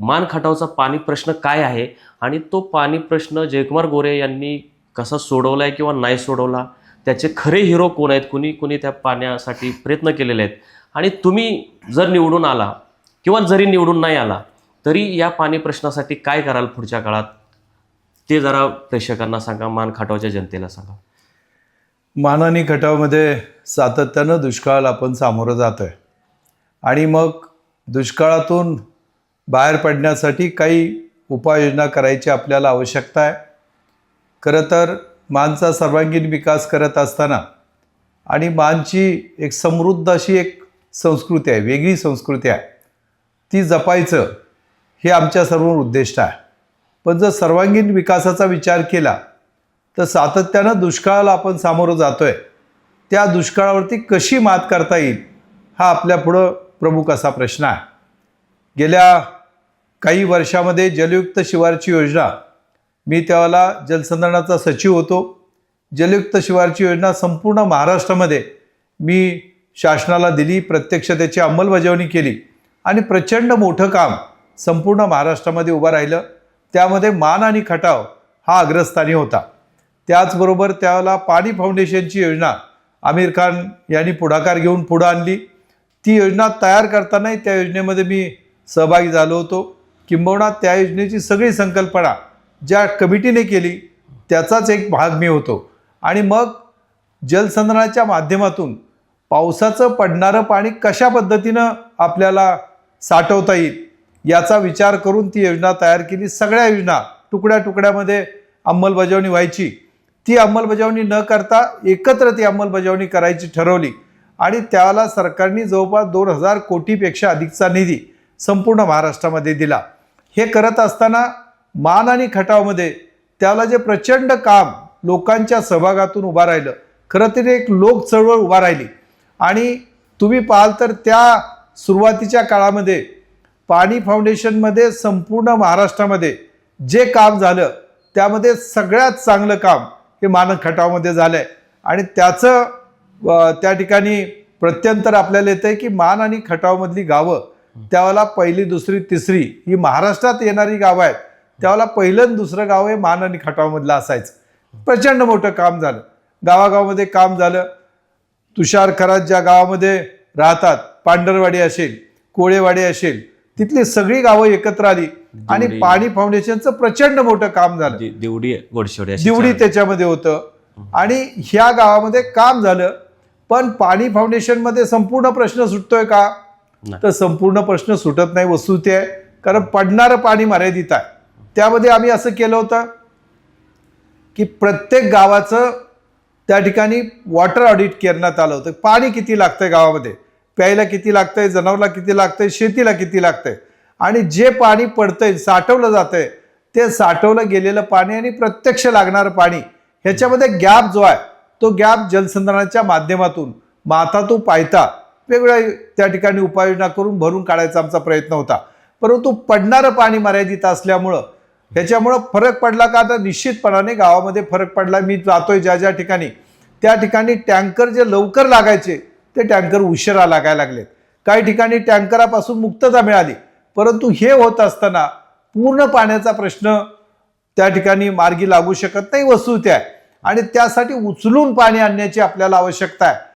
मान खटावचा पाणी प्रश्न काय आहे? आणि तो पाणी प्रश्न जयकुमार गोरे यांनी कसा सोडवला आहे किंवा नाही सोडवला? त्याचे खरे हिरो कोण आहेत? कुणी कुणी त्या पाण्यासाठी प्रयत्न केलेले आहेत? आणि तुम्ही जर निवडून आला किंवा जरी निवडून नाही आला तरी या पाणी प्रश्नासाठी काय कराल पुढच्या काळात? ते जरा प्रेक्षकांना सांगा मान खटावच्या जनतेला सांगा. मानानी खटावमध्ये सातत्यानं दुष्काळाला आपण सामोरं जातो आहे आणि मग दुष्काळातून बाहेर पडण्यासाठी काही उपाययोजना करायची आपल्याला आवश्यकता आहे. खरं तर मानचा सर्वांगीण विकास करत असताना आणि मानची एक समृद्ध अशी एक संस्कृती आहे वेगळी संस्कृती आहे. ती जपायचं हे आमच्या सर्व उद्दिष्ट आहे. पण जर सर्वांगीण विकासाचा विचार केला तर सातत्यानं दुष्काळाला आपण सामोरं जातो आहे त्या दुष्काळावरती कशी मात करता येईल हा आपल्यापुढं प्रमुख असा प्रश्न आहे. गेल्या काही वर्षामध्ये जलयुक्त शिवारची योजना मी त्याला जलसंधारणाचा सचिव होतो. जलयुक्त शिवारची योजना संपूर्ण महाराष्ट्रामध्ये मी शासनाला दिली प्रत्यक्ष त्याची अंमलबजावणी केली आणि प्रचंड मोठं काम संपूर्ण महाराष्ट्रामध्ये उभं राहिलं. त्यामध्ये मान आणि खटाव हा अग्रस्थानी होता. त्याचबरोबर त्याला पाणी फाउंडेशनची योजना आमिर खान यांनी पुढाकार घेऊन पुढं आणली. ती योजना तयार करतानाही त्या योजनेमध्ये मी सहभागी झालो होतो. किंबहुना त्या योजनेची सगळी संकल्पना ज्या कमिटीने केली त्याचाच एक भाग मी होतो. आणि मग जलसंधारणाच्या माध्यमातून पावसाचं पडणारं पाणी कशा पद्धतीनं आपल्याला साठवता येईल याचा विचार करून ती योजना तयार केली. सगळ्या योजना तुकड्या तुकड्यामध्ये अंमलबजावणी व्हायची. ती अंमलबजावणी न करता एकत्र ती अंमलबजावणी करायची ठरवली. आणि त्याला सरकारने जवळपास दोन हजार कोटीपेक्षा अधिकचा निधी संपूर्ण महाराष्ट्रामध्ये दिला. हे करत असताना मान आणि खटावमध्ये त्याला जे प्रचंड काम लोकांच्या सहभागातून उभा राहिलं खरं तर एक लोक चळवळ उभा राहिली. आणि तुम्ही पाहाल तर त्या सुरुवातीच्या काळामध्ये पाणी फाउंडेशनमध्ये संपूर्ण महाराष्ट्रामध्ये जे काम झालं त्यामध्ये सगळ्यात चांगलं काम हे मानक खटावमध्ये झालं आहे आणि त्याचं त्या ठिकाणी प्रत्यंतर आपल्याला येतं आहे की मान आणि खटावमधली गावं त्यावेळेला पहिली दुसरी तिसरी ही महाराष्ट्रात येणारी गावं आहेत. त्यावेळेला पहिलं दुसरं गाव हे मान आणि खटावमधलं असायचं. प्रचंड मोठं काम झालं. गावागावामध्ये काम झालं. तुषार खरात ज्या गावामध्ये राहतात पांढरवाडी असेल कोळेवाडी असेल तिथली सगळी गावं एकत्र आली. आणि. पाणी फाउंडेशनचं प्रचंड मोठं काम झालं. दिवडी दिवडी त्याच्यामध्ये होतं. आणि ह्या गावामध्ये काम झालं. पण पाणी फाउंडेशनमध्ये संपूर्ण प्रश्न सुटतोय का. तर संपूर्ण प्रश्न सुटत नाही वस्तुते आहे. कारण पडणारं पाणी मर्यादित आहे. त्यामध्ये आम्ही असं केलं होतं की प्रत्येक गावाचं त्या ठिकाणी वॉटर ऑडिट करण्यात आलं होतं. पाणी किती लागतंय गावामध्ये? प्यायला किती लागतंय? जनावरला किती लागतंय? शेतीला किती लागतंय? आणि जे पाणी पडतंय साठवलं जातंय ते साठवलं गेलेलं पाणी आणि प्रत्यक्ष लागणारं पाणी ह्याच्यामध्ये गॅप जो आहे तो गॅप जलसंधारणाच्या माध्यमातून माता तो पायता वेगवेगळ्या त्या ठिकाणी उपाययोजना करून भरून काढायचा आमचा प्रयत्न होता. परंतु पडणारं पाणी मर्यादित असल्यामुळं ह्याच्यामुळं फरक पडला का तर निश्चितपणाने गावामध्ये फरक पडला. मी जातोय ज्या ज्या ठिकाणी त्या ठिकाणी टँकर जे लवकर लागायचे ते टँकर उशिरा लागायला लागलेत. काही ठिकाणी टँकरापासून मुक्तता मिळाली. परंतु हे होत असताना पूर्ण पाण्याचा प्रश्न त्या ठिकाणी मार्गी लागू शकत नाही वस्तू त्या आणि त्यासाठी उचलून पाणी आणण्याची आपल्याला आवश्यकता आहे.